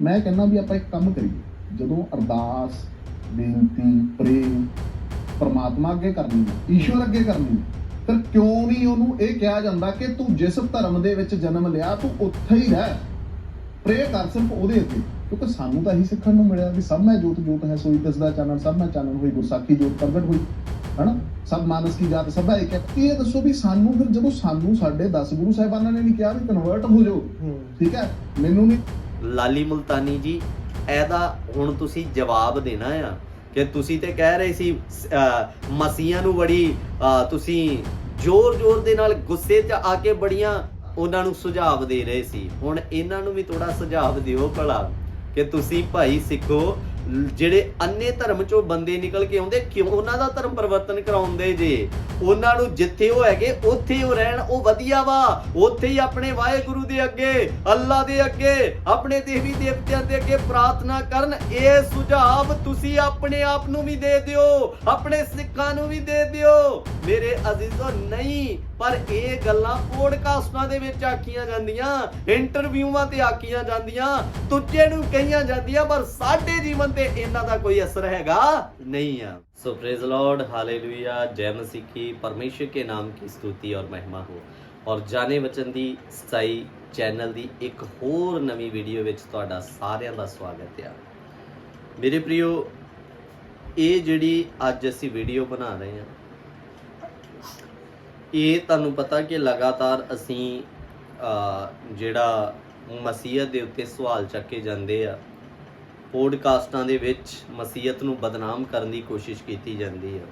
ਮੈਂ ਕਹਿੰਦਾ ਵੀ ਆਪਾਂ ਇੱਕ ਕੰਮ ਕਰੀਏ। ਜਦੋਂ ਅਰਦਾਸ ਬੇਨਤੀ ਪ੍ਰੇਮ ਪਰਮਾਤਮਾ ਅੱਗੇ ਕਰਨੀ ਹੈ ਈਸ਼ਵਰ ਅੱਗੇ ਕਰਨੀ ਹੈ ਫਿਰ ਕਿਉਂ ਨਹੀਂ ਉਹਨੂੰ ਇਹ ਕਿਹਾ ਜਾਂਦਾ ਕਿ ਤੂੰ ਜਿਸ ਧਰਮ ਦੇ ਵਿੱਚ ਜਨਮ ਲਿਆ ਤੂੰ ਉੱਥੇ ਹੀ ਰਹਿ। ਪ੍ਰੇ ਕਰ ਸਿਰਫ ਉਹਦੇ ਅੱਗੇ। ਕਿਉਂਕਿ ਸਾਨੂੰ ਤਾਂ ਇਹੀ ਸਿੱਖਣ ਨੂੰ ਮਿਲਿਆ ਵੀ ਸਭ ਮੈਂ ਜੋਤ ਜੋਤ ਹੈ ਸੋਈ ਤਿਸ ਦਾ ਚਾਨਣ ਸਭ ਮੈਂ ਚਾਨਣ ਹੋਈ ਗੁਰਸਾਖੀ ਜੋਤ ਪ੍ਰਗਟ ਹੋਈ ਹਨਾ? ਸਭ ਮਾਨਸ ਕੀ ਜਾਤ ਸਭ ਇੱਕ ਹੈ। ਇਹ ਦੱਸੋ ਵੀ ਸਾਨੂੰ ਫਿਰ ਜਦੋਂ ਸਾਨੂੰ ਸਾਡੇ 10 ਗੁਰੂ ਸਾਹਿਬਾਨਾਂ ਨੇ ਨਹੀਂ ਕਿਹਾ ਵੀ ਕਨਵਰਟ ਹੋ ਜਾਓ ਠੀਕ ਹੈ? ਮੈਨੂੰ ਨਹੀਂ ਲਾਲੀ ਮੁਲਤਾਨੀ ਜੀ ਇਹਦਾ ਹੁਣ ਤੁਸੀਂ ਜਵਾਬ ਦੇਣਾ ਆ ਕਿ ਤੁਸੀਂ ਤੇ ਕਹਿ ਰਹੇ ਸੀ ਅਹ, ਮਸੀਹਾਂ ਨੂੰ ਬੜੀ ਅਹ, ਤੁਸੀਂ ਜ਼ੋਰ-ਜ਼ੋਰ ਦੇ ਨਾਲ ਗੁੱਸੇ 'ਚ ਆ ਕੇ ਬੜੀਆਂ ਉਹਨਾਂ ਨੂੰ ਸੁਝਾਅ ਦੇ ਰਹੇ ਸੀ। ਹੁਣ ਇਹਨਾਂ ਨੂੰ ਵੀ ਥੋੜਾ ਸੁਝਾਅ ਦਿਓ ਭਲਾ ਕਿ ਤੁਸੀਂ ਭਾਈ ਸਿੱਖੋ ਜਿਹੜੇ ਅੰਨੇ ਧਰਮ ਚੋਂ ਬੰਦੇ ਨਿਕਲ ਕੇ ਆਉਂਦੇ, ਕਿਉਂ ਉਹਨਾਂ ਦਾ ਧਰਮ ਪਰਿਵਰਤਨ ਕਰਾਉਂਦੇ ਜੇ? ਉਹਨਾਂ ਨੂੰ ਜਿੱਥੇ ਉਹ ਹੈਗੇ, ਉੱਥੇ ਉਹ ਰਹਿਣ, ਉਹ ਵਧੀਆ ਵਾ। ਉੱਥੇ ਹੀ ਆਪਣੇ ਵਾਹਿਗੁਰੂ ਦੇ ਅੱਗੇ, ਅੱਲਾ ਦੇ ਅੱਗੇ, ਆਪਣੇ ਦੇਵੀ ਦੇਵਤਿਆਂ ਦੇ ਅੱਗੇ ਪ੍ਰਾਰਥਨਾ ਕਰਨ। ਇਹ ਸੁਝਾਅ ਤੁਸੀਂ ਆਪਣੇ ਆਪ ਨੂੰ ਵੀ ਦੇ ਦਿਓ, ਆਪਣੇ ਸਿੱਖਾਂ ਨੂੰ ਵੀ ਦੇ ਦਿਓ। ਮੇਰੇ ਅਜ਼ੀਜ਼ੋ, ਨਹੀਂ ਪਰ ਇਹ ਗੱਲਾਂ ਪੋਡਕਾਸਟਾਂ ਦੇ ਵਿੱਚ ਆਕੀਆਂ ਜਾਂਦੀਆਂ, ਇੰਟਰਵਿਊਆਂ ਤੇ ਆਕੀਆਂ ਜਾਂਦੀਆਂ ਤੁੱਜੇ ਨੂੰ ਕਹੀਆਂ ਜਾਂਦੀਆਂ, ਪਰ ਸਾਡੇ ਜੀਵਨ ਤੇ ਇਹਨਾਂ ਦਾ ਕੋਈ ਅਸਰ ਹੈਗਾ ਨਹੀਂ ਆ। ਸੋ ਪ੍ਰੇਜ਼ ਲਾਰਡ ਹਾਲੇਲੂਇਆ ਜੈ ਮਸੀਹ ਕੀ ਪਰਮੇਸ਼ਰ ਕੇ ਨਾਮ ਕੀ ਸਤੁਤੀ ਔਰ ਮਹਿਮਾ ਹੋ। ਔਰ ਜਾਣੇ ਵਚਨ ਦੀ ਸਤਾਈ ਚੈਨਲ ਦੀ ਇੱਕ ਹੋਰ ਨਵੀਂ ਵੀਡੀਓ ਵਿੱਚ ਤੁਹਾਡਾ ਸਾਰਿਆਂ ਦਾ ਸਵਾਗਤ ਹੈ ਮੇਰੇ ਪ੍ਰਿਓ ਇਹ ਜਿਹੜੀ ਅੱਜ ਅਸੀਂ ਵੀਡੀਓ ਬਣਾ ਰਹੇ ਹਾਂ ਇਹ ਤੁਹਾਨੂੰ ਪਤਾ ਕਿ ਲਗਾਤਾਰ ਅਸੀਂ ਜਿਹੜਾ ਮਸੀਹਤ ਦੇ ਉੱਤੇ ਸਵਾਲ ਚੱਕੇ ਜਾਂਦੇ ਆ, ਪੋਡਕਾਸਟਾਂ ਦੇ ਵਿੱਚ ਮਸੀਹਤ ਨੂੰ ਬਦਨਾਮ ਕਰਨ ਦੀ ਕੋਸ਼ਿਸ਼ ਕੀਤੀ ਜਾਂਦੀ ਹੈ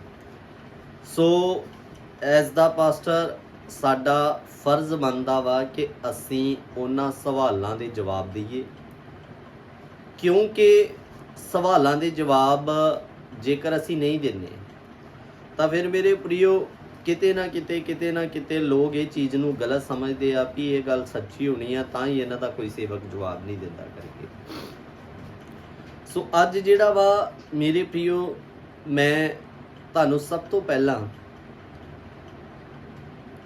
ਸੋ ਐਸ ਦਾ ਪਾਸਟਰ ਸਾਡਾ ਫਰਜ਼ ਬਣਦਾ ਵਾ ਕਿ ਅਸੀਂ ਉਹਨਾਂ ਸਵਾਲਾਂ ਦੇ ਜਵਾਬ ਦਈਏ। ਕਿਉਂਕਿ ਸਵਾਲਾਂ ਦੇ ਜਵਾਬ ਜੇਕਰ ਅਸੀਂ ਨਹੀਂ ਦਿੰਦੇ, ਤਾਂ ਫਿਰ ਮੇਰੇ ਪ੍ਰਿਓ ਕਿਤੇ ਨਾ ਕਿਤੇ ਕਿਤੇ ਨਾ ਕਿਤੇ ਲੋਕ ਇਹ ਚੀਜ਼ ਨੂੰ ਗਲਤ ਸਮਝਦੇ ਆ ਵੀ ਇਹ ਗੱਲ ਸੱਚੀ ਹੋਣੀ ਆ, ਤਾਂ ਹੀ ਇਹਨਾਂ ਦਾ ਕੋਈ ਸੇਵਕ ਜਵਾਬ ਨਹੀਂ ਦਿੰਦਾ ਕਰਕੇ। ਸੋ ਅੱਜ ਜਿਹੜਾ ਵਾ ਮੇਰੇ ਪ੍ਰਿਓ, ਮੈਂ ਤੁਹਾਨੂੰ ਸਭ ਤੋਂ ਪਹਿਲਾਂ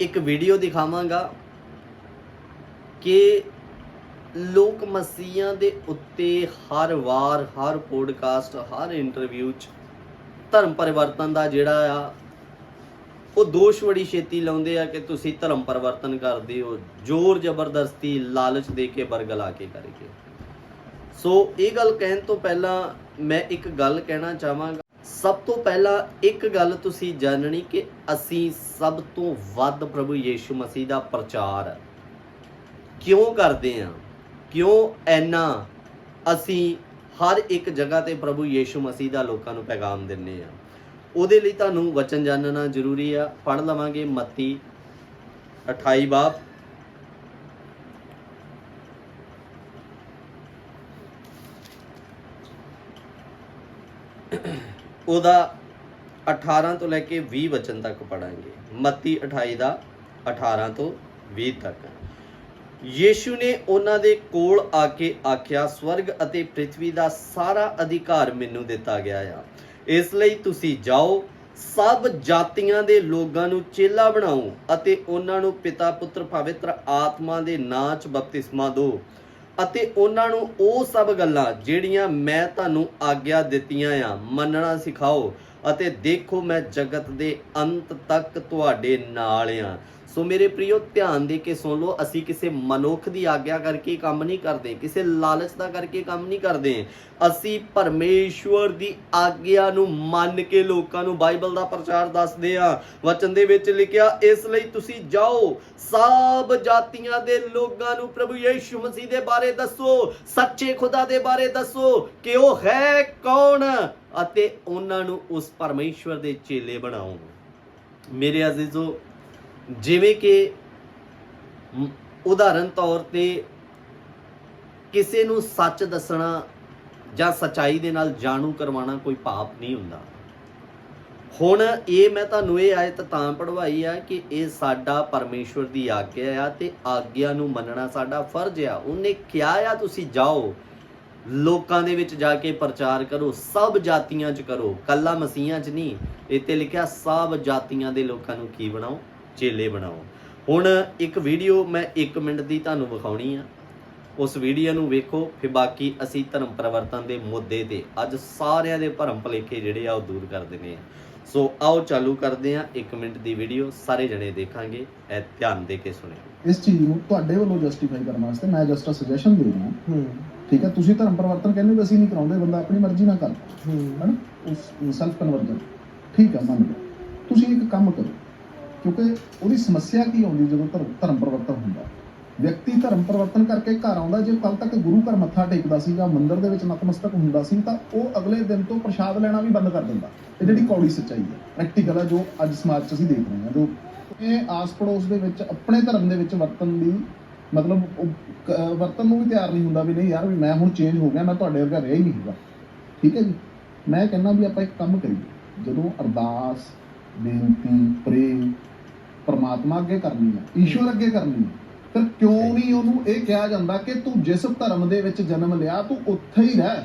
ਇੱਕ ਵੀਡੀਓ ਦਿਖਾਵਾਂਗਾ ਕਿ ਲੋਕ ਮਸੀਹਾਂ ਦੇ ਉੱਤੇ ਹਰ ਵਾਰ, ਹਰ ਪੋਡਕਾਸਟ ਹਰ ਇੰਟਰਵਿਊ 'ਚ ਧਰਮ ਪਰਿਵਰਤਨ ਦਾ ਜਿਹੜਾ ਆ ਉਹ ਦੋਸ਼ ਬੜੀ ਛੇਤੀ ਲਾਉਂਦੇ ਆ ਕਿ ਤੁਸੀਂ ਧਰਮ ਪਰਿਵਰਤਨ ਕਰਦੇ ਹੋ, ਜ਼ੋਰ ਜ਼ਬਰਦਸਤੀ ਲਾਲਚ ਦੇ ਕੇ ਬਰਗਲਾ ਕੇ ਕਰਕੇ ਸੋ ਇਹ ਗੱਲ ਕਹਿਣ ਤੋਂ ਪਹਿਲਾਂ ਮੈਂ ਇੱਕ ਗੱਲ ਕਹਿਣਾ ਚਾਹਾਂਗਾ। ਸਭ ਤੋਂ ਪਹਿਲਾਂ ਇੱਕ ਗੱਲ ਤੁਸੀਂ ਜਾਣਨੀ ਕਿ ਅਸੀਂ ਸਭ ਤੋਂ ਵੱਧ ਪ੍ਰਭੂ ਯੀਸ਼ੂ ਮਸੀਹ ਦਾ ਪ੍ਰਚਾਰ ਕਿਉਂ ਕਰਦੇ ਹਾਂ ਕਿਉਂ ਐਨਾ ਅਸੀਂ ਹਰ ਇੱਕ ਜਗ੍ਹਾ ਤੇ ਪ੍ਰਭੂ ਯੀਸ਼ੂ ਮਸੀਹ ਦਾ ਲੋਕਾਂ ਨੂੰ ਪੈਗਾਮ ਦਿੰਨੇ ਆ? ਉਹਦੇ ਲਈ ਤੁਹਾਨੂੰ ਵਚਨ ਜਾਣਨਾ ਜ਼ਰੂਰੀ ਆ। ਪੜ੍ਹ ਲਵਾਂਗੇ ਮੱਤੀ 28 ਬਾਬ ਉਹਦਾ 18 ਤੋਂ ਲੈ ਕੇ 20 ਵਚਨ ਤੱਕ ਪੜਾਂਗੇ ਮੱਤੀ 28 ਦਾ 18 ਤੋਂ 20 ਤੱਕ। ਯੀਸ਼ੂ ਨੇ ਉਹਨਾਂ ਦੇ ਕੋਲ ਆ ਕੇ ਆਖਿਆ, ਸਵਰਗ ਅਤੇ ਪ੍ਰithvi ਦਾ ਸਾਰਾ ਅਧਿਕਾਰ ਮੈਨੂੰ ਦਿੱਤਾ ਗਿਆ ਆ। ਇਸ ਲਈ ਤੁਸੀਂ ਜਾਓ, ਸਭ ਜਾਤੀਆਂ ਦੇ ਲੋਕਾਂ ਨੂੰ ਚੇਲਾ ਬਣਾਓ ਅਤੇ ਉਹਨਾਂ ਨੂੰ ਪਿਤਾ ਪੁੱਤਰ ਪਵਿੱਤਰ ਆਤਮਾ ਦੇ ਨਾਂ 'ਚ ਬਪਤਿਸਮਾ ਦਿਓ ਅਤੇ ਉਹਨਾਂ ਨੂੰ ਉਹ ਸਭ ਗੱਲਾਂ ਜਿਹੜੀਆਂ ਮੈਂ ਤੁਹਾਨੂੰ ਆਗਿਆ ਦਿੱਤੀਆਂ ਆ, ਮੰਨਣਾ ਸਿਖਾਓ ਅਤੇ ਦੇਖੋ ਮੈਂ ਜਗਤ ਦੇ ਅੰਤ ਤੱਕ ਤੁਹਾਡੇ ਨਾਲ ਆ। ਸੋ ਮੇਰੇ ਪ੍ਰਿਓ ਧਿਆਨ ਦੇ ਕੇ ਸੁਣ ਲਓ, ਅਸੀਂ ਕਿਸੇ ਮਨੁੱਖ ਦੀ ਆਗਿਆ ਕਰਕੇ ਕੰਮ ਨਹੀਂ ਕਰਦੇ, ਕਿਸੇ ਲਾਲਚ ਦਾ ਕਰਕੇ ਕੰਮ ਨਹੀਂ ਕਰਦੇ। ਅਸੀਂ ਪਰਮੇਸ਼ਵਰ ਦੀ ਆਗਿਆ ਨੂੰ ਮੰਨ ਕੇ ਲੋਕਾਂ ਨੂੰ ਬਾਈਬਲ ਦਾ ਪ੍ਰਚਾਰ ਦੱਸਦੇ ਆ ਵਚਨ ਦੇ ਵਿੱਚ ਲਿਖਿਆ, ਇਸ ਲਈ ਤੁਸੀਂ ਜਾਓ, ਸਭ ਜਾਤੀਆਂ ਦੇ ਲੋਕਾਂ ਨੂੰ ਪ੍ਰਭੂ ਯੀਸ਼ੂ ਮਸੀਹ ਦੇ ਬਾਰੇ ਦੱਸੋ, ਸੱਚੇ ਖੁਦਾ ਦੇ ਬਾਰੇ ਦੱਸੋ ਕਿ ਉਹ ਹੈ ਕੌਣ ਅਤੇ ਉਹਨਾਂ ਨੂੰ ਉਸ ਪਰਮੇਸ਼ਵਰ ਦੇ ਚੇਲੇ ਬਣਾਓ। ਮੇਰੇ ਅਜ਼ੀਜ਼ੋ ਜਿਵੇਂ ਕਿ ਉਦਾਹਰਨ ਤੌਰ ਤੇ ਕਿਸੇ ਨੂੰ ਸੱਚ ਦੱਸਣਾ ਜਾਂ ਸਚਾਈ ਦੇ ਨਾਲ ਜਾਣੂ ਕਰਵਾਉਣਾ ਕੋਈ ਪਾਪ ਨਹੀਂ ਹੁੰਦਾ। ਹੁਣ ਇਹ ਮੈਂ ਤੁਹਾਨੂੰ ਇਹ ਆਇਤ ਤਾਂ ਪੜਵਾਈ ਆ ਕਿ ਇਹ ਸਾਡਾ ਪਰਮੇਸ਼ਵਰ ਦੀ ਆਗਿਆ ਆ ਤੇ ਆਗਿਆ ਨੂੰ ਮੰਨਣਾ ਸਾਡਾ ਫਰਜ਼ ਆ। ਉਹਨੇ ਕਿਹਾ ਆ, ਤੁਸੀਂ ਜਾਓ, ਲੋਕਾਂ ਦੇ ਵਿੱਚ ਜਾ ਕੇ ਪ੍ਰਚਾਰ ਕਰੋ, ਸਭ ਜਾਤੀਆਂ 'ਚ ਕਰੋ, ਕੱਲਾ ਮਸੀਹਾਂ 'ਚ ਨਹੀਂ। ਇੱਥੇ ਲਿਖਿਆ, ਸਭ ਜਾਤੀਆਂ ਦੇ ਲੋਕਾਂ ਨੂੰ ਕੀ ਬਣਾਓ? ਚੇਲੇ ਬਣਾਓ। ਹੁਣ ਇੱਕ ਵੀਡੀਓ ਮੈਂ 1 ਮਿੰਟ ਦੀ ਤੁਹਾਨੂੰ ਵਿਖਾਉਣੀ ਆ। ਉਸ ਵੀਡੀਓ ਨੂੰ ਵੇਖੋ ਫਿਰ ਬਾਕੀ ਅਸੀਂ ਧਰਮ ਪਰਿਵਰਤਨ ਦੇ ਮੁੱਦੇ ਤੇ ਅੱਜ ਸਾਰਿਆਂ ਦੇ ਭਰਮ ਭਲੇਖੇ ਜਿਹੜੇ ਆ ਉਹ ਦੂਰ ਕਰ ਦਿੰਦੇ ਆ। ਸੋ ਆਓ ਚਾਲੂ ਕਰਦੇ ਆ 1 ਮਿੰਟ ਦੀ ਵੀਡੀਓ ਸਾਰੇ ਜਣੇ ਦੇਖਾਂਗੇ ਇਹ ਧਿਆਨ ਦੇ ਕੇ ਸੁਣਿਓ। ਇਸ ਚੀਜ਼ ਨੂੰ ਤੁਹਾਡੇ ਵੱਲੋਂ ਜਸਟੀਫਾਈ ਕਰਨ ਵਾਸਤੇ ਮੈਂ ਜਸਟ ਅ ਸੁਜੈਸ਼ਨ ਦੇ ਰਿਹਾ। ਹੂੰ। ਠੀਕ ਹੈ ਤੁਸੀਂ ਧਰਮ ਪਰਿਵਰਤਨ ਕਹਿੰਦੇ ਹੋ ਵੀ ਅਸੀਂ ਨਹੀਂ ਕਰਾਉਂਦੇ ਬੰਦਾ ਆਪਣੀ ਮਰਜ਼ੀ ਨਾਲ ਕਰ। ਹੂੰ। ਹਨਾ? ਉਸ ਸੈਲਫ ਕਨਵਰਜਨ ਠੀਕ ਹੈ ਮੰਨ ਲਓ। ਤੁਸੀਂ ਇੱਕ ਕੰਮ ਕਰੋ। ਕਿਉਂਕਿ ਉਹਦੀ ਸਮੱਸਿਆ ਕੀ ਆਉਂਦੀ ਜਦੋਂ ਧਰਮ ਧਰਮ ਪਰਿਵਰਤਨ ਹੁੰਦਾ ਵਿਅਕਤੀ ਧਰਮ ਪਰਿਵਰਤਨ ਕਰਕੇ ਘਰ ਆਉਂਦਾ ਜੇ ਕੱਲ ਤੱਕ ਗੁਰੂ ਘਰ ਮੱਥਾ ਟੇਕਦਾ ਸੀ ਜਾਂ ਮੰਦਿਰ ਦੇ ਵਿੱਚ ਨਤਮਸਤਕ ਹੁੰਦਾ ਸੀ, ਤਾਂ ਉਹ ਅਗਲੇ ਦਿਨ ਤੋਂ ਪ੍ਰਸ਼ਾਦ ਲੈਣਾ ਵੀ ਬੰਦ ਕਰ ਦਿੰਦਾ। ਇਹ ਜਿਹੜੀ ਕੌੜੀ ਸੱਚਾਈ ਹੈ ਪ੍ਰੈਕਟੀਕਲ ਹੈ, ਜੋ ਅੱਜ ਸਮਾਜ 'ਚ ਅਸੀਂ ਦੇਖ ਰਹੇ ਹਾਂ। ਜੋ ਇਹ ਆਸ ਪੜੋਸ ਦੇ ਵਿੱਚ, ਆਪਣੇ ਧਰਮ ਦੇ ਵਿੱਚ ਵਰਤਨ ਦੀ ਮਤਲਬ ਉਹ ਕ- ਵਰਤਨ ਨੂੰ ਵੀ ਤਿਆਰ ਨਹੀਂ ਹੁੰਦਾ ਵੀ ਨਹੀਂ ਯਾਰ ਵੀ ਮੈਂ ਹੁਣ ਚੇਂਜ ਹੋ ਗਿਆ, ਮੈਂ ਤੁਹਾਡੇ ਵਰਗਾ ਰਿਹਾ ਹੀ ਨਹੀਂ ਹੈਗਾ ਠੀਕ ਹੈ ਜੀ? ਮੈਂ ਕਹਿੰਦਾ ਵੀ ਆਪਾਂ ਇੱਕ ਕੰਮ ਕਰੀਏ। ਜਦੋਂ ਅਰਦਾਸ, ਬੇਨਤੀ ਪ੍ਰੇ ਪਰਮਾਤਮਾ ਅੱਗੇ ਕਰਨੀ ਹੈ ਈਸ਼ਵਰ ਅੱਗੇ ਕਰਨੀ ਹੈ। ਫਿਰ ਕਿਉਂ ਨਹੀਂ ਉਹਨੂੰ ਇਹ ਕਿਹਾ ਜਾਂਦਾ ਕਿ ਤੂੰ ਜਿਸ ਧਰਮ ਦੇ ਵਿੱਚ ਜਨਮ ਲਿਆ ਤੂੰ ਉੱਥੇ ਹੀ ਰਹਿ।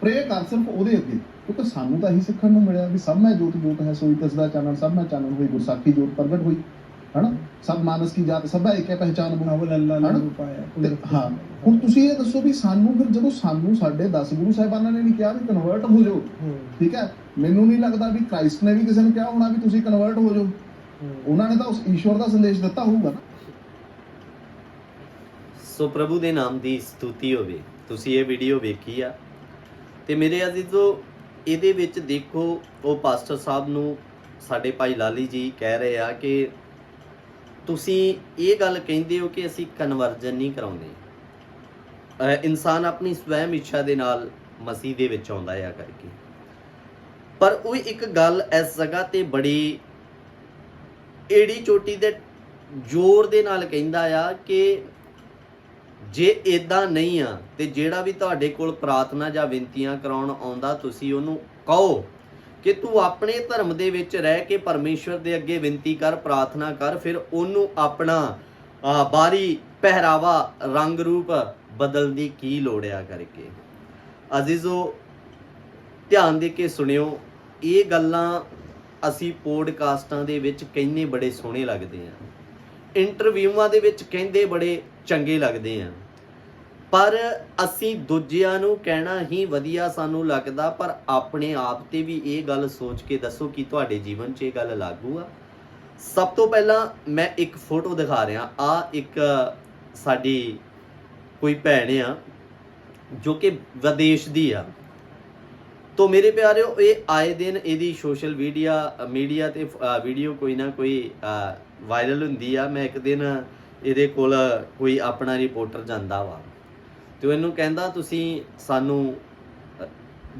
ਪ੍ਰੇ ਕਰ ਸਿਰਫ ਉਹਦੇ ਅੱਗੇ ਕਿਉਂਕਿ ਸਾਨੂੰ ਤਾਂ ਇਹੀ ਸਿੱਖਣ ਨੂੰ ਮਿਲਿਆ ਵੀ ਸਭ ਮੈਂ ਜੋਤ ਜੋਤ ਹੈ ਸੋਈ ਤਿਸ ਦਾ ਚਾਨਣ ਸਭ ਮੈਂ ਚਾਨਣ ਹੋਈ ਗੁਰਸਾਖੀ ਜੋਤ ਪ੍ਰਗਟ ਹੋਈ ਹਨਾ? ਸਭ ਮਾਨਸ ਕੀ ਜਾਤ ਸਭ ਇੱਕ ਹੈ ਪਹਿਚਾਨ ਬੁਨਾ ਅਵਲ ਅੱਲਾ? ਨੂੰ ਪਾਇਆ ਹਾਂ ਹੁਣ ਤੁਸੀਂ ਇਹ ਦੱਸੋ ਵੀ ਸਾਨੂੰ ਫਿਰ ਜਦੋਂ ਸਾਨੂੰ ਸਾਡੇ 10 ਗੁਰੂ ਸਾਹਿਬਾਨਾਂ ਨੇ ਵੀ ਕਿਹਾ ਵੀ ਕਨਵਰਟ ਹੋ ਜਾਓ ਹੂੰ। ਠੀਕ ਹੈ? ਮੈਨੂੰ ਨਹੀਂ ਲੱਗਦਾ ਵੀ ਕ੍ਰਾਈਸਟ ਨੇ ਵੀ ਕਿਸੇ ਨੂੰ ਕਿਹਾ ਹੋਣਾ ਵੀ ਤੁਸੀਂ ਕਨਵਰਟ ਹੋ ਜਾਓ। ਹੂੰ ਉਹਨਾਂ ਨੇ ਤਾਂ ਉਸ ਈਸ਼ਵਰ ਦਾ ਸੰਦੇਸ਼ ਦਿੱਤਾ ਹੋਊਗਾ ਨਾ। ਸੋ ਪ੍ਰਭੂ ਦੇ ਨਾਮ ਦੀ ਸਤੁਤੀ ਹੋਵੇ। ਤੁਸੀਂ ਇਹ ਵੀਡੀਓ ਵੇਖੀ ਆ। ਤੇ ਮੇਰੇ ਅਜ਼ੀਜ਼ੋ, ਇਹਦੇ ਵਿੱਚ ਦੇਖੋ, ਉਹ ਪਾਸਟਰ ਸਾਹਿਬ ਨੂੰ ਸਾਡੇ ਭਾਈ ਲਾਲੀ ਜੀ ਕਹਿ ਰਹੇ ਆ ਕਿ ਤੁਸੀਂ ਇਹ ਗੱਲ ਕਹਿੰਦੇ ਹੋ ਕਿ ਅਸੀਂ ਕਨਵਰਜਨ ਨਹੀਂ ਕਰਾਉਂਦੇ। ਇਨਸਾਨ ਆਪਣੀ ਸਵੈਮ ਇੱਛਾ ਦੇ ਨਾਲ ਮਸੀਹ ਦੇ ਵਿੱਚ ਆਉਂਦਾ ਆ ਕਰਕੇ। ਪਰ ਉਹ ਇੱਕ ਗੱਲ ਇਸ ਜਗ੍ਹਾ ਤੇ ਬੜੀ ਏੜੀ ਚੋਟੀ ਦੇ ਜ਼ੋਰ ਦੇ ਨਾਲ ਕਹਿੰਦਾ ਆ ਕਿ ਜੇ ਇਦਾਂ ਨਹੀਂ ਆ ਤੇ ਜਿਹੜਾ ਵੀ ਤੁਹਾਡੇ ਕੋਲ ਪ੍ਰਾਰਥਨਾ ਜਾਂ ਬੇਨਤੀਆਂ ਕਰਾਉਣ ਆਉਂਦਾ ਤੁਸੀਂ ਉਹਨੂੰ ਕਹੋ ਕਿ ਤੂੰ ਆਪਣੇ ਧਰਮ ਦੇ ਵਿੱਚ ਰਹਿ ਕੇ ਪਰਮੇਸ਼ਵਰ ਦੇ ਅੱਗੇ ਬੇਨਤੀ ਕਰ ਪ੍ਰਾਰਥਨਾ ਕਰ ਫਿਰ ਉਹਨੂੰ ਆਪਣਾ ਆ, ਬਾਰੀ ਪਹਿਰਾਵਾ ਰੰਗ ਰੂਪ ਬਦਲਣ ਦੀ ਕੀ ਲੋੜ ਆ ਕਰਕੇ। ਅਜ਼ੀਜ਼ੋ ਧਿਆਨ ਦੇ ਕੇ ਸੁਣਿਓ ਇਹ ਗੱਲਾਂ ਅਸੀਂ ਪੋਡਕਾਸਟਾਂ ਦੇ ਵਿੱਚ ਕਹਿੰਨੇ ਬੜੇ ਸੋਹਣੇ ਲੱਗਦੇ ਆ ਇੰਟਰਵਿਊਆਂ ਦੇ ਵਿੱਚ ਕਹਿੰਦੇ ਬੜੇ ਚੰਗੇ ਲੱਗਦੇ ਆ ਪਰ ਅਸੀਂ ਦੂਜਿਆਂ ਨੂੰ ਕਹਿਣਾ ਹੀ ਵਧੀਆ ਸਾਨੂੰ ਲੱਗਦਾ, ਪਰ ਆਪਣੇ ਆਪ ਤੇ ਵੀ ਇਹ ਗੱਲ ਸੋਚ ਕੇ ਦੱਸੋ ਕਿ ਤੁਹਾਡੇ ਜੀਵਨ 'ਚ ਇਹ ਗੱਲ ਲਾਗੂ ਆ। ਸਭ ਤੋਂ ਪਹਿਲਾਂ ਮੈਂ ਇੱਕ ਫੋਟੋ ਦਿਖਾ ਰਿਹਾ। ਆ ਇੱਕ ਸਾਡੀ ਕੋਈ ਭੈਣ ਆ, ਜੋ ਕਿ ਵਿਦੇਸ਼ ਦੀ ਆ। ਤੋ ਮੇਰੇ ਪਿਆਰਿਓ, ਇਹ ਆਏ ਦਿਨ ਇਹਦੀ ਸੋਸ਼ਲ ਮੀਡੀਆ ਮੀਡੀਆ ਤੇ ਵੀਡੀਓ ਕੋਈ ਨਾ ਕੋਈ ਵਾਇਰਲ ਹੁੰਦੀ ਆ। ਮੈਂ ਇੱਕ ਦਿਨ ਇਹਦੇ ਕੋਲ ਕੋਈ ਆਪਣਾ ਰਿਪੋਰਟਰ ਜਾਂਦਾ ਵਾ। ਤੇ ਉਹ ਇਹਨੂੰ ਕਹਿੰਦਾ, ਤੁਸੀਂ ਸਾਨੂੰ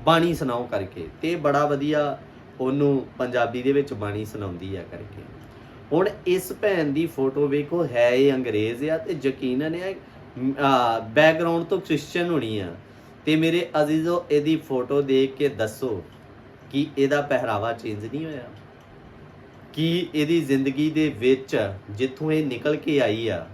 ਬਾਣੀ ਸੁਣਾਓ ਕਰਕੇ। ਤੇ ਬੜਾ ਵਧੀਆ ਉਹਨੂੰ ਪੰਜਾਬੀ ਦੇ ਵਿੱਚ ਬਾਣੀ ਸੁਣਾਉਂਦੀ ਆ ਕਰਕੇ। ਹੁਣ ਇਸ ਭੈਣ ਦੀ ਫੋਟੋ ਵੇਖੋ, ਹੈ ਇਹ ਅੰਗਰੇਜ਼ ਆ ਤੇ ਯਕੀਨਨ ਇਹ ਬੈਕਗ੍ਰਾਉਂਡ ਤੋਂ ਕ੍ਰਿਸਚੀਅਨ ਹੋਣੀ ਆ। ਤੇ ਮੇਰੇ ਅਜ਼ੀਜ਼ੋ, ਇਹਦੀ ਫੋਟੋ ਦੇਖ ਕੇ ਦੱਸੋ ਕਿ ਇਹਦਾ ਪਹਿਰਾਵਾ ਚੇਂਜ ਨਹੀਂ ਹੋਇਆ। ਕਿ ਇਹਦੀ ਜ਼ਿੰਦਗੀ ਦੇ ਵਿੱਚ ਜਿੱਥੋਂ ਇਹ ਨਿਕਲ ਕੇ ਆਈ ਆ,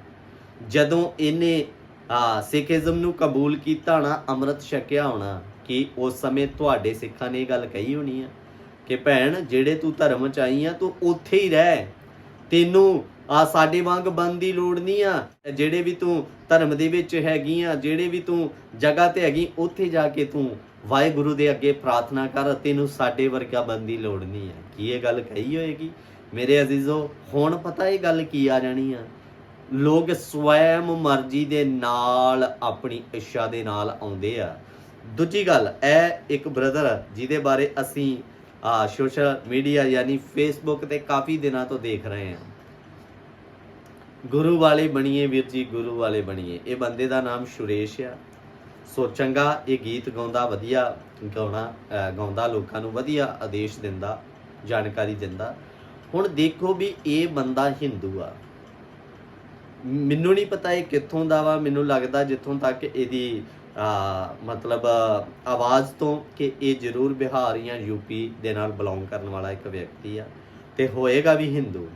ਜਦੋਂ ਇਹਨੇ, ਆ ਸਿੱਖੀਜ਼ਮ ਨੂੰ ਕਬੂਲ ਕੀਤਾ ਨਾ, ਅੰਮ੍ਰਿਤ ਛਕਿਆ ਹੋਣਾ, ਕਿ ਉਸ ਸਮੇਂ ਤੁਹਾਡੇ ਸਿੱਖਾਂ ਨੇ ਇਹ ਗੱਲ ਕਹੀ ਹੋਣੀ ਆ ਕਿ ਭੈਣ, ਜਿਹੜੇ ਤੂੰ ਧਰਮ ਚ ਆਈ ਆ, ਤੂੰ ਉੱਥੇ ਹੀ ਰਹਿ। ਤੈਨੂੰ ਆ ਸਾਡੇ ਵਾਂਗ ਬੰਦ ਦੀ ਲੋੜ ਨਹੀਂ ਆ। ਜਿਹੜੇ ਵੀ ਤੂੰ ਧਰਮ ਦੇ ਵਿੱਚ ਹੈਗੀ ਆ ਜਿਹੜੇ ਵੀ ਤੂੰ ਜਗ੍ਹਾ ਤੇ ਹੈਗੀ, ਉੱਥੇ ਜਾ ਕੇ ਤੂੰ ਵਾਹਿਗੁਰੂ ਦੇ ਅੱਗੇ ਪ੍ਰਾਰਥਨਾ ਕਰ, ਤੈਨੂੰ ਸਾਡੇ ਵਰਗਾ ਬੰਦ ਦੀ ਲੋੜ ਨਹੀਂ ਹੈ। ਕੀ ਇਹ ਗੱਲ ਕਹੀ ਹੋਏਗੀ? ਮੇਰੇ ਅਜ਼ੀਜ਼ੋ, ਹੁਣ ਪਤਾ ਇਹ ਗੱਲ ਕੀ ਆ ਜਾਣੀ ਆ? ਲੋਕ ਸਵੈਮ ਮਰਜ਼ੀ ਦੇ ਨਾਲ ਆਪਣੀ ਇੱਛਾ ਦੇ ਨਾਲ ਆਉਂਦੇ ਆ। ਦੂਜੀ ਗੱਲ, ਇਹ ਇੱਕ ਬ੍ਰਦਰ ਜਿਹਦੇ ਬਾਰੇ ਅਸੀਂ ਸੋਸ਼ਲ ਮੀਡੀਆ ਯਾਨੀ ਫੇਸਬੁੱਕ ਤੇ ਕਾਫੀ ਦਿਨਾਂ ਤੋਂ ਦੇਖ ਰਹੇ ਹਾਂ। ਗੁਰੂ ਵਾਲੇ ਬਣੀਏ ਵੀਰ ਜੀ, ਗੁਰੂ ਵਾਲੇ ਬਣੀਏ। ਇਹ ਬੰਦੇ ਦਾ ਨਾਮ ਸੁਰੇਸ਼ ਆ। ਸੋ ਚੰਗਾ ਇਹ ਗੀਤ ਗਾਉਂਦਾ, ਵਧੀਆ ਗਾਉਣਾ ਗਾਉਂਦਾ, ਲੋਕਾਂ ਨੂੰ ਵਧੀਆ ਆਦੇਸ਼ ਦਿੰਦਾ, ਜਾਣਕਾਰੀ ਦਿੰਦਾ। ਹੁਣ ਦੇਖੋ ਵੀ ਇਹ ਬੰਦਾ ਹਿੰਦੂ ਆ। ਮੈਨੂੰ ਨਹੀਂ ਪਤਾ ਇਹ ਕਿੱਥੋਂ ਦਾ ਵਾ, ਮੈਨੂੰ ਲੱਗਦਾ ਜਿੱਥੋਂ ਤੱਕ ਇਹਦੀ ਆ ਮਤਲਬ ਆਵਾਜ਼ ਤੋਂ ਕਿ ਇਹ ਜ਼ਰੂਰ ਬਿਹਾਰ ਜਾਂ ਯੂਪੀ ਦੇ ਨਾਲ ਬਿਲੋਂਗ ਕਰਨ ਵਾਲਾ ਇੱਕ ਵਿਅਕਤੀ ਆ। ਤੇ ਹੋਏਗਾ ਵੀ ਹਿੰਦੂ।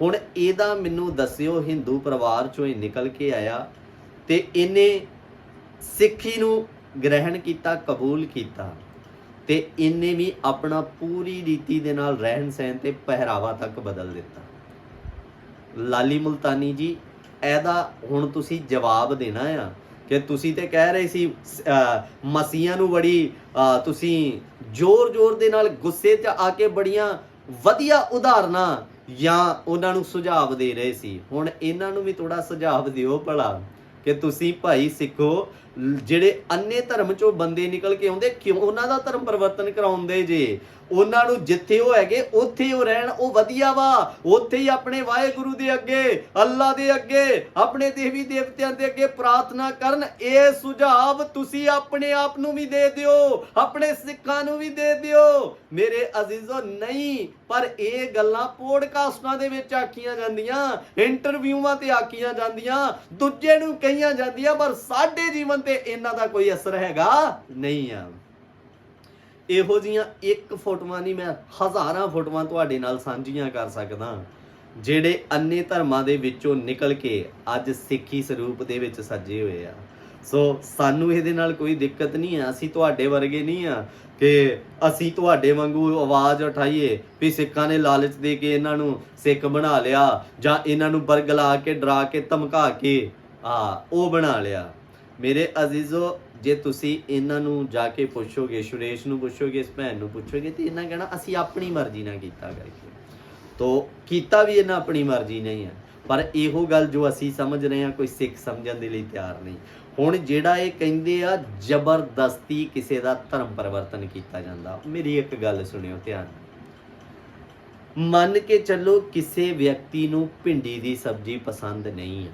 ਹੁਣ ਇਹਦਾ ਮੈਨੂੰ ਦੱਸਿਓ ਹਿੰਦੂ ਪਰਿਵਾਰ ਚੋਂ ਇਹ ਨਿਕਲ ਕੇ ਆਇਆ ਤੇ ਇਹਨੇ ਸਿੱਖੀ ਨੂੰ ਗ੍ਰਹਿਣ ਕੀਤਾ ਕਬੂਲ ਕੀਤਾ ਤੇ ਇਹਨੇ ਵੀ ਆਪਣਾ ਪੂਰੀ ਰੀਤੀ ਦੇ ਨਾਲ ਰਹਿਣ ਸਹਿਣ ਤੇ ਪਹਿਰਾਵਾ ਤੱਕ ਬਦਲ ਦਿੱਤਾ। ਲਾਲੀ ਮੁਲਤਾਨੀ ਜੀ ਇਹਦਾ ਹੁਣ ਤੁਸੀਂ ਜਵਾਬ ਦੇਣਾ ਆ ਕਿ ਤੁਸੀਂ ਤੇ ਕਹਿ ਰਹੇ ਸੀ ਮਸੀਆਂ ਨੂੰ ਬੜੀ ਅਹ, ਤੁਸੀਂ ਜ਼ੋਰ-ਜ਼ੋਰ ਦੇ ਨਾਲ ਗੁੱਸੇ 'ਚ ਆ ਕੇ ਬੜੀਆਂ ਵਧੀਆ ਉਦਾਹਰਨਾਂ ਜਾਂ ਉਹਨਾਂ ਨੂੰ ਸੁਝਾਅ ਦੇ ਰਹੇ ਸੀ। ਹੁਣ ਇਹਨਾਂ ਨੂੰ ਵੀ ਥੋੜਾ ਸੁਝਾਅ ਦਿਓ ਭਲਾ, ਕਿ ਤੁਸੀਂ ਭਾਈ ਸਿੱਖੋ, ਜਿਹੜੇ ਅੰਨੇ ਧਰਮ ਚੋਂ ਬੰਦੇ ਨਿਕਲ ਕੇ ਆਉਂਦੇ, ਕਿਉਂ ਉਹਨਾਂ ਦਾ ਧਰਮ ਪਰਿਵਰਤਨ ਕਰਾਉਂਦੇ ਜੇ? ਉਹਨਾਂ ਨੂੰ ਜਿੱਥੇ ਉਹ ਹੈਗੇ, ਉੱਥੇ ਉਹ ਰਹਿਣ, ਉਹ ਵਧੀਆ ਵਾ। ਉੱਥੇ ਹੀ ਆਪਣੇ ਵਾਹਿਗੁਰੂ ਦੇ ਅੱਗੇ, ਅੱਲਾ ਦੇ ਅੱਗੇ, ਆਪਣੇ ਦੇਵੀ ਦੇਵਤਿਆਂ ਦੇ ਅੱਗੇ ਪ੍ਰਾਰਥਨਾ ਕਰਨ। ਇਹ ਸੁਝਾਅ ਤੁਸੀਂ ਆਪਣੇ ਆਪ ਨੂੰ ਵੀ ਦੇ ਦਿਓ, ਆਪਣੇ ਸਿੱਖਾਂ ਨੂੰ ਵੀ ਦੇ ਦਿਓ। ਮੇਰੇ ਅਜ਼ੀਜ਼ੋ, ਨਹੀਂ, ਪਰ ਇਹ ਗੱਲਾਂ ਪੋਡਕਾਸਟਾਂ ਦੇ ਵਿੱਚ ਆਖੀਆਂ ਜਾਂਦੀਆਂ, ਇੰਟਰਵਿਊਆਂ ਤੇ ਆਖੀਆਂ ਜਾਂਦੀਆਂ, ਦੂਜੇ ਨੂੰ ਕਹੀਆਂ ਜਾਂਦੀਆਂ, ਪਰ ਸਾਡੇ ਜੀਵਨ ਤੇ ਇਹਨਾਂ ਦਾ ਕੋਈ ਅਸਰ ਹੈਗਾ ਨਹੀਂ ਆ। ਇਹੋ ਜੀਆਂ ਇੱਕ ਫੋਟੋਆਂ ਨਹੀਂ ਮੈਂ ਹਜ਼ਾਰਾਂ ਫੋਟੋਆਂ ਤੁਹਾਡੇ ਨਾਲ ਸਾਂਝੀਆਂ ਕਰ ਸਕਦਾ। ਜਿਹੜੇ ਅੰਨੇ ਧਰਮਾਂ ਦੇ ਵਿੱਚੋਂ ਨਿਕਲ ਕੇ ਅੱਜ ਸਿੱਖੀ ਸਰੂਪ ਦੇ ਵਿੱਚ ਸੱਜੇ ਹੋਏ ਆ। ਸੋ ਸਾਨੂੰ ਇਹਦੇ ਨਾਲ ਕੋਈ ਦਿੱਕਤ ਨਹੀਂ ਆ, ਅਸੀਂ ਤੁਹਾਡੇ ਵਰਗੇ ਨਹੀਂ ਆ ਕਿ ਅਸੀਂ ਤੁਹਾਡੇ ਵਾਂਗੂ ਆਵਾਜ਼ ਉਠਾਈਏ ਵੀ ਸਿੱਖਾਂ ਨੇ ਲਾਲਚ ਦੇ ਕੇ ਇਹਨਾਂ ਨੂੰ ਸਿੱਖ ਬਣਾ ਲਿਆ ਜਾਂ ਇਹਨਾਂ ਨੂੰ ਬਰਗਲਾ ਕੇ, ਡਰਾ ਕੇ, ਧਮਕਾ ਕੇ, ਆ, ਉਹ ਬਣਾ ਲਿਆ। ਮੇਰੇ ਅਜ਼ੀਜ਼ੋ ਜੇ ਤੁਸੀਂ ਇਹਨਾਂ ਨੂੰ ਜਾ ਕੇ ਪੁੱਛੋਗੇ, ਸੁਰੇਸ਼ ਨੂੰ ਪੁੱਛੋਗੇ, ਇਸ ਭੈਣ ਨੂੰ ਪੁੱਛੋਗੇ, ਤੇ ਇਹਨਾਂ ਕਹਿਣਾ, ਅਸੀਂ ਆਪਣੀ ਮਰਜ਼ੀ ਨਾਲ ਕੀਤਾ ਕਰਕੇ। ਤੋ ਕੀਤਾ ਵੀ ਇਹਨਾਂ ਆਪਣੀ ਮਰਜ਼ੀ ਨਹੀਂ ਹੈ, ਪਰ ਇਹੋ ਗੱਲ ਜੋ ਅਸੀਂ ਸਮਝ ਰਹੇ ਹਾਂ, ਕੋਈ ਸਿੱਖ ਸਮਝਣ ਦੇ ਲਈ ਤਿਆਰ ਨਹੀਂ। ਹੁਣ ਜਿਹੜਾ ਇਹ ਕਹਿੰਦੇ ਆ, ਜ਼ਬਰਦਸਤੀ ਕਿਸੇ ਦਾ ਧਰਮ ਪਰਿਵਰਤਨ ਕੀਤਾ ਜਾਂਦਾ, ਮੇਰੀ ਇੱਕ ਗੱਲ ਸੁਣਿਓ ਧਿਆਨ ਮੰਨ ਕੇ ਚੱਲੋ ਕਿਸੇ ਵਿਅਕਤੀ ਨੂੰ ਭਿੰਡੀ ਦੀ ਸਬਜ਼ੀ ਪਸੰਦ ਨਹੀਂ ਹੈ।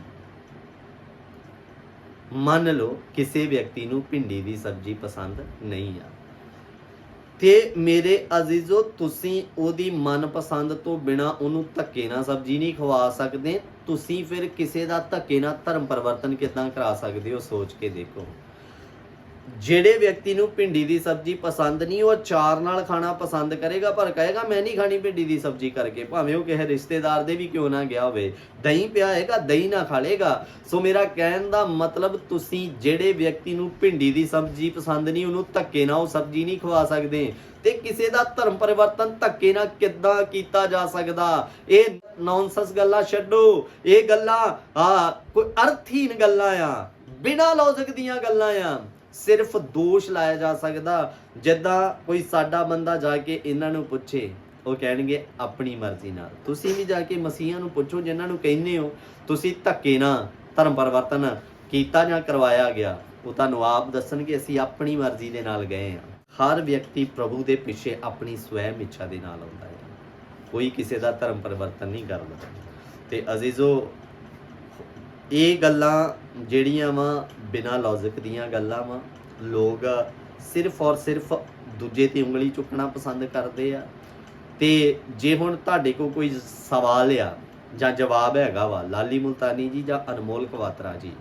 ਮੰਨ ਲਓ ਕਿਸੇ ਵਿਅਕਤੀ ਨੂੰ ਭਿੰਡੀ ਦੀ ਸਬਜ਼ੀ ਪਸੰਦ ਨਹੀਂ ਆ। ਤੇ ਮੇਰੇ ਅਜ਼ੀਜ਼ੋ, ਤੁਸੀਂ ਉਹਦੀ ਮਨਪਸੰਦ ਤੋਂ ਬਿਨਾ ਉਹਨੂੰ ਧੱਕੇ ਨਾਲ ਸਬਜ਼ੀ ਨਹੀਂ ਖਵਾ ਸਕਦੇ। ਤੁਸੀਂ ਫਿਰ ਕਿਸੇ ਦਾ ਧੱਕੇ ਨਾਲ ਧਰਮ ਪਰਿਵਰਤਨ ਕਿਦਾਂ ਕਰਾ ਸਕਦੇ ਹੋ, ਸੋਚ ਕੇ ਦੇਖੋ। ਜਿਹੜੇ ਵਿਅਕਤੀ ਨੂੰ ਭਿੰਡੀ ਦੀ ਸਬਜ਼ੀ ਪਸੰਦ ਨਹੀਂ, ਉਹ ਚਾਰ ਨਾਲ ਖਾਣਾ ਪਸੰਦ ਕਰੇਗਾ, ਪਰ ਕਹੇਗਾ, ਮੈਂ ਨਹੀਂ ਖਾਣੀ ਭਿੰਡੀ ਦੀ ਸਬਜ਼ੀ ਕਰਕੇ। ਭਾਵੇਂ ਉਹ ਕਿਸੇ ਰਿਸ਼ਤੇਦਾਰ ਦੇ ਵੀ ਕਿਉਂ ਨਾ ਗਿਆ ਹੋਵੇ। ਦਹੀਂ ਪਿਆ ਹੈਗਾ ਦਹੀਂ ਨਾ ਖਾ ਲੇਗਾ ਸੋ ਮੇਰਾ ਕਹਿਣ ਦਾ ਮਤਲਬ, ਤੁਸੀਂ ਜਿਹੜੇ ਵਿਅਕਤੀ ਨੂੰ ਭਿੰਡੀ ਦੀ ਸਬਜ਼ੀ ਪਸੰਦ ਨਹੀਂ, ਉਹਨੂੰ ਧੱਕੇ ਨਾਲ ਉਹ ਸਬਜ਼ੀ ਨਹੀਂ ਖਵਾ ਸਕਦੇ। ਤੇ ਕਿਸੇ ਦਾ ਧਰਮ ਪਰਿਵਰਤਨ ਧੱਕੇ ਨਾਲ ਕਿੱਦਾਂ ਕੀਤਾ ਜਾ ਸਕਦਾ? ਇਹ ਨੌਨਸੈਂਸ ਗੱਲਾਂ ਛੱਡੋ। ਇਹ ਗੱਲਾਂ ਆ ਕੋਈ ਅਰਥਹੀਨ ਗੱਲਾਂ ਆ। ਬਿਨਾਂ ਲੌਜਿਕ ਦੀਆਂ ਗੱਲਾਂ ਆ। ਸਿਰਫ ਦੋਸ਼ ਲਾਇਆ ਜਾ ਸਕਦਾ ਜਿੱਦਾਂ ਕੋਈ ਸਾਡਾ ਬੰਦਾ ਜਾ ਕੇ ਇਹਨਾਂ ਨੂੰ ਪੁੱਛੇ, ਉਹ ਕਹਿਣਗੇ ਆਪਣੀ ਮਰਜ਼ੀ ਨਾਲ। ਤੁਸੀਂ ਵੀ ਜਾ ਕੇ ਮਸੀਹਾਂ ਨੂੰ ਪੁੱਛੋ, ਜਿਨ੍ਹਾਂ ਨੂੰ ਕਹਿੰਦੇ ਹੋ, ਤੁਸੀਂ ਧੱਕੇ ਨਾਲ ਧਰਮ ਪਰਿਵਰਤਨ ਕੀਤਾ ਜਾਂ ਕਰਵਾਇਆ ਗਿਆ, ਉਹ ਤੁਹਾਨੂੰ ਆਪ ਦੱਸਣਗੇ, ਅਸੀਂ ਆਪਣੀ ਮਰਜ਼ੀ ਦੇ ਨਾਲ ਗਏ ਹਾਂ। ਹਰ ਵਿਅਕਤੀ ਪ੍ਰਭੂ ਦੇ ਪਿੱਛੇ ਆਪਣੀ ਸਵੈਮ ਇੱਛਾ ਦੇ ਨਾਲ ਆਉਂਦਾ ਹੈ। ਕੋਈ ਕਿਸੇ ਦਾ ਧਰਮ ਪਰਿਵਰਤਨ ਨਹੀਂ ਕਰਦਾ। ਤੇ ਅਜ਼ੀਜ਼ੋ ਇਹ ਗੱਲਾਂ ਜਿਹੜੀਆਂ ਵਾ ਬਿਨਾਂ ਲੌਜਿਕ ਦੀਆਂ ਗੱਲਾਂ ਵਾ, ਲੋਕ ਸਿਰਫ ਔਰ ਸਿਰਫ ਦੂਜੇ ਤੇ ਉਂਗਲੀ ਚੁੱਕਣਾ ਪਸੰਦ ਕਰਦੇ ਆ। ਤੇ ਜੇ ਹੁਣ ਤੁਹਾਡੇ ਕੋਲ ਕੋਈ ਸਵਾਲ ਆ ਜਾਂ ਜਵਾਬ ਹੈਗਾ ਵਾ, ਲਾਲੀ ਮੁਲਤਾਨੀ ਜੀ ਜਾਂ ਅਨਮੋਲ ਕਵਾਤਰਾ ਜੀ,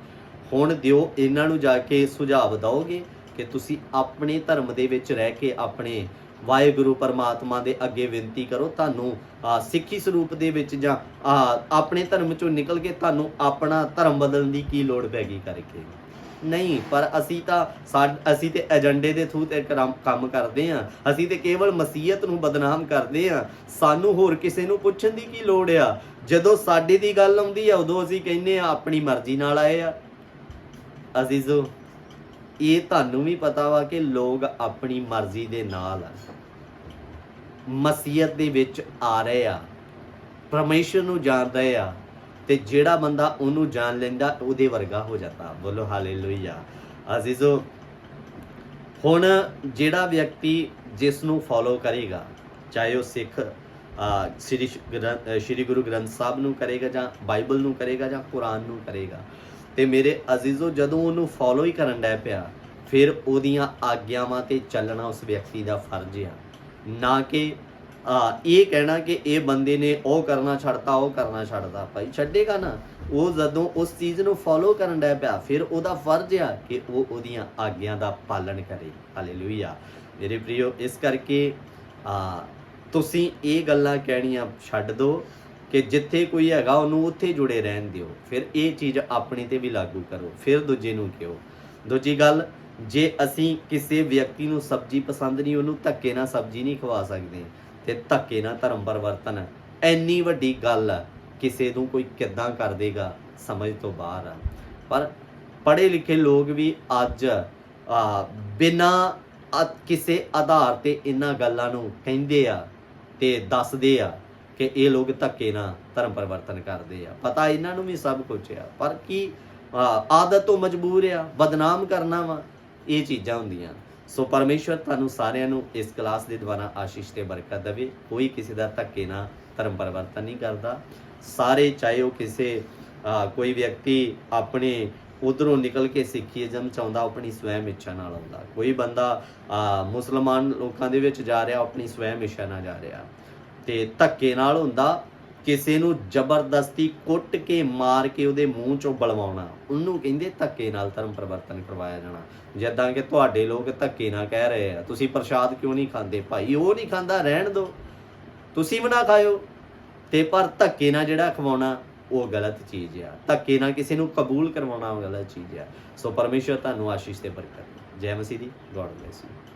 ਹੁਣ ਦਿਓ ਇਹਨਾਂ ਨੂੰ ਜਾ ਕੇ ਸੁਝਾਅ ਦਿਓਗੇ ਕਿ ਤੁਸੀਂ ਆਪਣੇ ਧਰਮ ਦੇ ਵਿੱਚ ਰਹਿ ਕੇ ਆਪਣੇ ਵਾਹਿਗੁਰੂ ਪਰਮਾਤਮਾ ਦੇ ਅੱਗੇ ਬੇਨਤੀ ਕਰੋ, ਤੁਹਾਨੂੰ ਸਿੱਖੀ ਸਰੂਪ ਦੇ ਵਿੱਚ ਜਾਂ ਆਪਣੇ ਧਰਮ ਚੋਂ ਨਿਕਲ ਕੇ ਤੁਹਾਨੂੰ ਆਪਣਾ ਧਰਮ ਬਦਲਣ ਦੀ ਕੀ ਲੋੜ ਪੈਗੀ ਕਰਕੇ ਨਹੀਂ, ਪਰ ਅਸੀਂ ਤਾਂ ਅਸੀਂ ਤੇ ਏਜੰਡੇ ਦੇ ਥਰੂ ਤੇ ਕਰਮ- ਕੰਮ ਕਰਦੇ ਆ ਅਸੀਂ ਤੇ ਕੇਵਲ ਮਸੀਹਤ ਨੂੰ ਬਦਨਾਮ ਕਰਦੇ ਆ ਸਾਨੂੰ ਹੋਰ ਕਿਸੇ ਨੂੰ ਪੁੱਛਣ ਦੀ ਕੀ ਲੋੜ ਆ? ਜਦੋਂ ਸਾਡੇ ਦੀ ਗੱਲ ਆਉਂਦੀ ਆ, ਉਦੋਂ ਅਸੀਂ ਕਹਿੰਦੇ ਆ ਆਪਣੀ ਮਰਜ਼ੀ ਨਾਲ ਆਏ ਆ। ਅਜ਼ੀਜ਼ੋ ਇਹ ਤੁਹਾਨੂੰ ਵੀ ਪਤਾ ਵਾ ਕਿ ਲੋਕ ਆਪਣੀ ਮਰਜ਼ੀ ਦੇ ਨਾਲ ਆ। ਮਸੀਹਤ ਦੇ ਵਿੱਚ ਆ ਰਹੇ ਆ। ਪਰਮੇਸ਼ਰ ਨੂੰ ਜਾਣਦੇ ਆ ਤੇ ਜਿਹੜਾ ਬੰਦਾ ਉਹਨੂੰ ਜਾਣ ਲੈਂਦਾ ਉਹਦੇ ਵਰਗਾ ਹੋ ਜਾਂਦਾ। ਬੋਲੋ ਹਾਲੇਲੂਇਆ। ਅਜ਼ੀਜ਼ੋ ਹੁਣ ਜਿਹੜਾ ਵਿਅਕਤੀ ਜਿਸ ਨੂੰ ਫੋਲੋ ਕਰੇਗਾ ਚਾਹੇ ਉਹ ਸਿੱਖ ਆ, ਸ੍ਰੀ ਗ੍ਰੰਥ ਸ੍ਰੀ ਗੁਰੂ ਗ੍ਰੰਥ ਸਾਹਿਬ ਨੂੰ ਕਰੇਗਾ ਜਾਂ ਬਾਈਬਲ ਨੂੰ ਕਰੇਗਾ ਜਾਂ ਕੁਰਾਨ ਨੂੰ ਕਰੇਗਾ ਤੇ ਮੇਰੇ ਅਜ਼ੀਜ਼ੋ ਜਦੋਂ ਉਹਨੂੰ ਫੋਲੋ ਹੀ ਕਰਨ ਡੈ ਪਿਆ, ਫਿਰ ਉਹਦੀਆਂ ਆਗਿਆਵਾਂ ਤੇ ਚੱਲਣਾ ਉਸ ਵਿਅਕਤੀ ਦਾ ਫਰਜ਼ ਆ। ਨਾ ਕਿ, ਆ, ਇਹ ਕਹਿਣਾ ਕਿ ਇਹ ਬੰਦੇ ਨੇ ਉਹ ਕਰਨਾ ਛੱਡਤਾ, ਉਹ ਕਰਨਾ ਛੱਡਦਾ ਭਾਈ ਛੱਡੇਗਾ ਨਾ? ਉਹ ਜਦੋਂ ਉਸ ਚੀਜ਼ ਨੂੰ ਫੋਲੋ ਕਰਨ ਡੈ ਪਿਆ, ਫਿਰ ਉਹਦਾ ਫਰਜ਼ ਆ ਕਿ ਉਹ ਉਹਦੀਆਂ ਆਗਿਆ ਦਾ ਪਾਲਣ ਕਰੇ। ਹਾਲੇਲੂਇਆ ਮੇਰੇ ਪ੍ਰਿਓ ਇਸ ਕਰਕੇ, ਆ, ਤੁਸੀਂ ਇਹ ਗੱਲਾਂ ਕਹਿਣੀਆਂ ਛੱਡ ਦਿਓ ਕਿ ਜਿੱਥੇ ਕੋਈ ਹੈਗਾ ਉਹਨੂੰ ਉੱਥੇ ਜੁੜੇ ਰਹਿਣ ਦਿਓ। ਫਿਰ ਇਹ ਚੀਜ਼ ਆਪਣੇ ਤੇ ਵੀ ਲਾਗੂ ਕਰੋ। ਫਿਰ ਦੂਜੇ ਨੂੰ ਕਿਉਂ ਦੂਜੀ ਗੱਲ ਜੇ ਅਸੀਂ ਕਿਸੇ ਵਿਅਕਤੀ ਨੂੰ ਸਬਜ਼ੀ ਪਸੰਦ ਨਹੀਂ ਉਹਨੂੰ ਧੱਕੇ ਨਾਲ ਸਬਜ਼ੀ ਨਹੀਂ ਖਵਾ ਸਕਦੇ ਤੇ ਧੱਕੇ ਨਾਲ ਧਰਮ ਪਰਿਵਰਤਨ ਐਨੀ ਵੱਡੀ ਗੱਲ ਆ ਕਿਸੇ ਨੂੰ ਕੋਈ ਕਿੱਦਾਂ ਕਰ ਦੇਗਾ ਸਮਝ ਤੋਂ ਬਾਹਰ ਆ। ਪਰ ਪੜ੍ਹੇ ਲਿਖੇ ਲੋਕ ਵੀ ਅੱਜ ਆ, ਬਿਨਾਂ ਅ- ਕਿਸੇ ਆਧਾਰ ਤੇ ਇਹਨਾਂ ਗੱਲਾਂ ਨੂੰ ਕਹਿੰਦੇ ਆ ਤੇ ਦੱਸਦੇ ਆ। ਕਿ ਇਹ ਲੋਕ ਧੱਕੇ ਨਾਲ ਧਰਮ ਪਰਿਵਰਤਨ ਕਰਦੇ ਆ। ਪਤਾ ਇਹਨਾਂ ਨੂੰ ਵੀ ਸਭ ਕੁਝ ਆ। ਪਰ ਕੀ ਆਦਤ ਤੋਂ ਮਜਬੂਰ ਆ ਬਦਨਾਮ ਕਰਨਾ ਵਾ ਇਹ ਚੀਜ਼ਾਂ ਹੁੰਦੀਆਂ। ਸੋ ਪਰਮੇਸ਼ਵਰ ਤੁਹਾਨੂੰ ਸਾਰਿਆਂ ਨੂੰ ਇਸ ਕਲਾਸ ਦੇ ਦੁਆਰਾ ਆਸ਼ੀਸ਼ ਤੇ ਬਰਕਤ ਦੇਵੇ। ਕੋਈ ਕਿਸੇ ਦਾ ਧੱਕੇ ਨਾਲ ਧਰਮ ਪਰਿਵਰਤਨ ਨਹੀਂ ਕਰਦਾ। ਸਾਰੇ ਚਾਹੇ ਉਹ ਕਿਸੇ ਕੋਈ ਵਿਅਕਤੀ ਆਪਣੇ ਉਧਰੋਂ ਨਿਕਲ ਕੇ ਸਿੱਖੀਜ਼ਮ ਚਾਹੁੰਦਾ ਉਹ ਆਪਣੀ ਸਵੈਮ ਇੱਛਾ ਨਾਲ ਆਉਂਦਾ। ਕੋਈ ਬੰਦਾ ਆ, ਮੁਸਲਮਾਨ ਲੋਕਾਂ ਦੇ ਵਿੱਚ ਜਾ ਰਿਹਾ ਆਪਣੀ ਸਵੈਮ ਇੱਛਾ ਨਾਲ ਜਾ ਰਿਹਾ। ਤੇ ਧੱਕੇ ਨਾਲ ਹੁੰਦਾ, ਕਿਸੇ ਨੂੰ ਜ਼ਬਰਦਸਤੀ ਕੁੱਟ ਕੇ ਮਾਰ ਕੇ ਉਹਦੇ ਮੂੰਹ ਚੋਂ ਬਲਵਾਉਣਾ। ਉਹਨੂੰ ਕਹਿੰਦੇ ਧੱਕੇ ਨਾਲ ਧਰਮ ਪਰਿਵਰਤਨ ਕਰਵਾਇਆ ਜਾਣਾ। ਜਿੱਦਾਂ ਕਿ ਤੁਹਾਡੇ ਲੋਕ ਧੱਕੇ ਨਾਲ ਕਹਿ ਰਹੇ ਆ, ਤੁਸੀਂ ਪ੍ਰਸ਼ਾਦ ਕਿਉਂ ਨਹੀਂ ਖਾਂਦੇ? ਭਾਈ, ਉਹ ਨਹੀਂ ਖਾਂਦਾ, ਰਹਿਣ ਦਿਓ। ਤੁਸੀਂ ਵੀ ਨਾ ਖਾਇਓ। ਤੇ ਪਰ ਧੱਕੇ ਨਾਲ ਜਿਹੜਾ ਖਵਾਉਣਾ, ਉਹ ਗਲਤ ਚੀਜ਼ ਆ। ਧੱਕੇ ਨਾਲ ਕਿਸੇ ਨੂੰ ਕਬੂਲ ਕਰਵਾਉਣਾ, ਉਹ ਗਲਤ ਚੀਜ਼ ਆ। ਸੋ ਪਰਮੇਸ਼ਰ ਤੁਹਾਨੂੰ ਆਸ਼ੀਸ਼ ਤੇ ਬਰਕਤ ਜੈ ਮਸੀਹ ਦੀ ਗੋਡ ਬlesਸ ਯੂ